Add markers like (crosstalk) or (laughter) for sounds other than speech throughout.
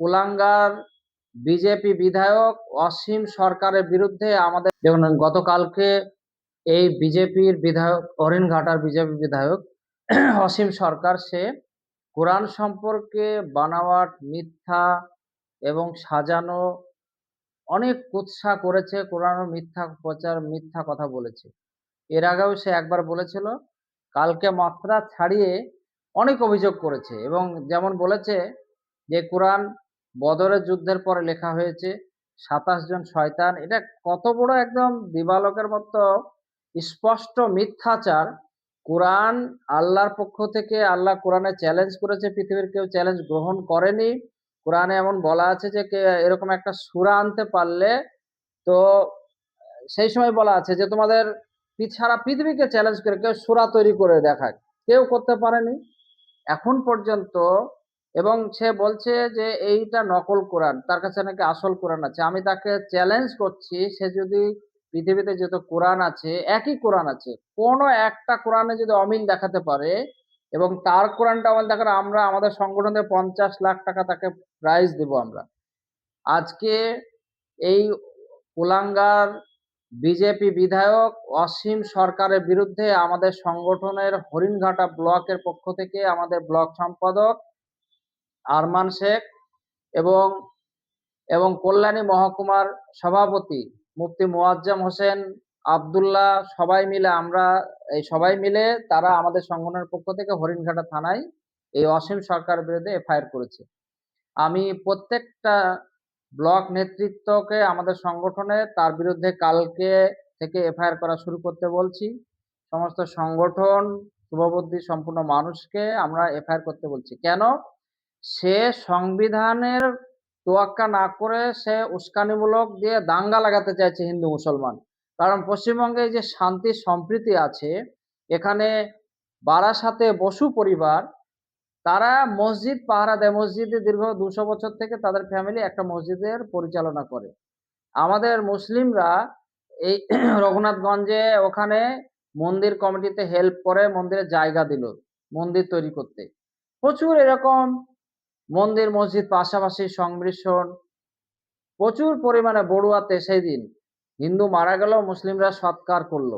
কুলাঙ্গার বিজেপি বিধায়ক অসীম সরকারের বিরুদ্ধে আমাদের দেখুন, গতকালকে এই বিজেপির বিধায়ক হরিণঘাটার বিজেপি বিধায়ক (clears throat) অসীম সরকার, সে কোরআন সম্পর্কে বানাওয়াট, মিথ্যা এবং সাজানো অনেক কুৎসা করেছে, কোরআন মিথ্যা প্রচার, মিথ্যা কথা বলেছে। এর আগেও সে একবার বলেছিল, কালকে মাত্রা ছাড়িয়ে অনেক অভিযোগ করেছে এবং যেমন বলেছে যে কোরআন বদরের যুদ্ধের পরে লেখা হয়েছে, সাতাশ জন শয়তান। এটা কত বড় একদম দিবালকের মতো স্পষ্ট মিথ্যাচার। কোরআন আল্লাহর পক্ষ থেকে আল্লাহ কোরআনে চ্যালেঞ্জ করেছে, পৃথিবীর কেউ চ্যালেঞ্জ গ্রহণ করেনি। কোরআনে এমন বলা আছে যে এরকম একটা সুরা আনতে পারলে তো সেই সময় বলা আছে যে, তোমাদের সারা পৃথিবীকে চ্যালেঞ্জ করে, কেউ সুরা তৈরি করে দেখায় কেউ করতে পারেনি। এখন পর্যন্ত এবং সে বলছে যে, এইটা নকল কোরআন, তার কাছে নাকি আসল কোরআন আছে। আমি তাকে চ্যালেঞ্জ করছি, সে যদি পৃথিবীতে যত কোরআন আছে, একই কোরআন আছে, কোনো একটা কোরআনে যদি অমিল দেখাতে পারে এবং তার কোরআনটা অমিল দেখালে আমরা আমাদের সংগঠনে পঞ্চাশ লাখ টাকা তাকে প্রাইজ দেব আমরা। আজকে এই কুলাঙ্গার বিজেপি বিধায়ক অসীম সরকারের বিরুদ্ধে আমাদের সংগঠনের হরিণঘাটা ব্লকের পক্ষ থেকে আমাদের ব্লক সম্পাদক আরমান শেখ এবং এবং কল্যাণী মহকুমার সভাপতি মুফতি মোয়াজ্জাম হোসেন আব্দুল্লাহ সবাই মিলে আমরা, এই সবাই মিলে তারা আমাদের সংগঠনের পক্ষ থেকে হরিণঘাটা থানায় এই অসীম সরকারের বিরুদ্ধে এফআইআর করেছে। আমি প্রত্যেকটা ব্লক নেতৃত্বকে আমাদের সংগঠনে তার বিরুদ্ধে কালকে থেকে এফআইআর করা শুরু করতে বলছি। সমস্ত সংগঠন শুভবুদ্ধি সম্পূর্ণ মানুষকে আমরা এফআইআর করতে বলছি। কেন? সে সংবিধানের তোয়াক্কা না করে সে উস্কানিমূলক দিয়ে দাঙ্গা লাগাতে চাইছে হিন্দু মুসলমান। কারণ পশ্চিমবঙ্গে যে শান্তি সম্প্রীতি আছে, এখানে বারাসাতে বসু পরিবার, তারা মসজিদ, পাহারা দেয়। মসজিদে দীর্ঘ দুশো বছর থেকে তাদের ফ্যামিলি একটা মসজিদের পরিচালনা করে। আমাদের মুসলিমরা এই (clears throat) রঘুনাথগঞ্জে ওখানে মন্দির কমিটিতে হেল্প করে মন্দিরের জায়গা দিল, মন্দির তৈরি করতে। প্রচুর এরকম মন্দির, মসজিদ পাশাপাশি সংমিশ্রণ। প্রচুর পরিমাণে বড়ুয়াতে সেই দিন। হিন্দু মারা গেল মুসলিমরা সৎকার করল।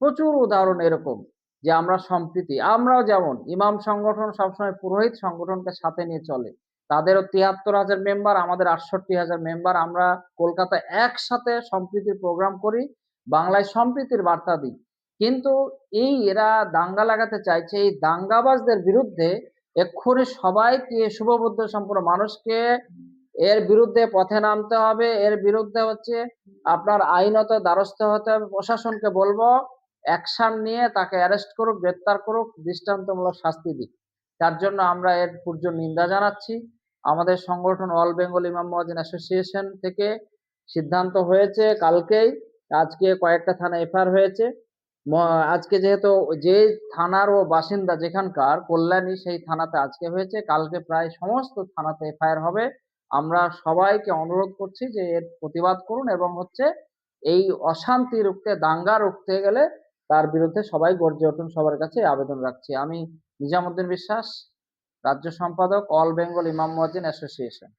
প্রচুর উদাহরণ এরকম যে আমরা সম্প্রীতি, আমরাও যেমন। ইমাম সংগঠন সবসময় পুরোহিত সংগঠনকে সাথে নিয়ে চলে। তাদেরও তিয়াত্তর হাজার মেম্বার, আমাদের আটষট্টি হাজার মেম্বার। আমরা কলকাতায় একসাথে সম্প্রীতির প্রোগ্রাম করি, বাংলায় সম্প্রীতির বার্তা দিই। কিন্তু এই এরা দাঙ্গা লাগাতে চাইছে, এই দাঙ্গাবাজদের বিরুদ্ধে এক্ষুনি সবাইকে শুভবুদ্ধ সম্পূর্ণ মানুষকে এর বিরুদ্ধে পথে নামতে হবে। এর বিরুদ্ধে হচ্ছে আপনার আইনত দ্বারস্থ হতে হবে। প্রশাসনকে বলব, অ্যাকশন নিয়ে তাকে অ্যারেস্ট করুক, গ্রেপ্তার করুক, দৃষ্টান্তমূলক শাস্তি দিক। তার জন্য আমরা এর পূর্য নিন্দা জানাচ্ছি। আমাদের সংগঠন অল বেঙ্গল ইমাম মহাজিন অ্যাসোসিয়েশন থেকে সিদ্ধান্ত হয়েছে কালকেই। আজকে কয়েকটা থানা এফআইআর হয়েছে। আজকে যেহেতু যে থানার ও বাসিন্দা যেখানকার, কল্যাণী সেই থানাতে আজকে হয়েছে, কালকে প্রায় সমস্ত থানাতে এফআইআর হবে। আমরা সবাইকে অনুরোধ করছি যে এর প্রতিবাদ করুন এবং হচ্ছে এই অশান্তি রুখতে, দাঙ্গা রুখতে গেলে তার বিরুদ্ধে সবাই গর্জে উঠুন, সবার কাছে আবেদন রাখছি। আমি নিজামুদ্দিন বিশ্বাস, রাজ্য সম্পাদক, অল বেঙ্গল ইমাম মহাজিন অ্যাসোসিয়েশন।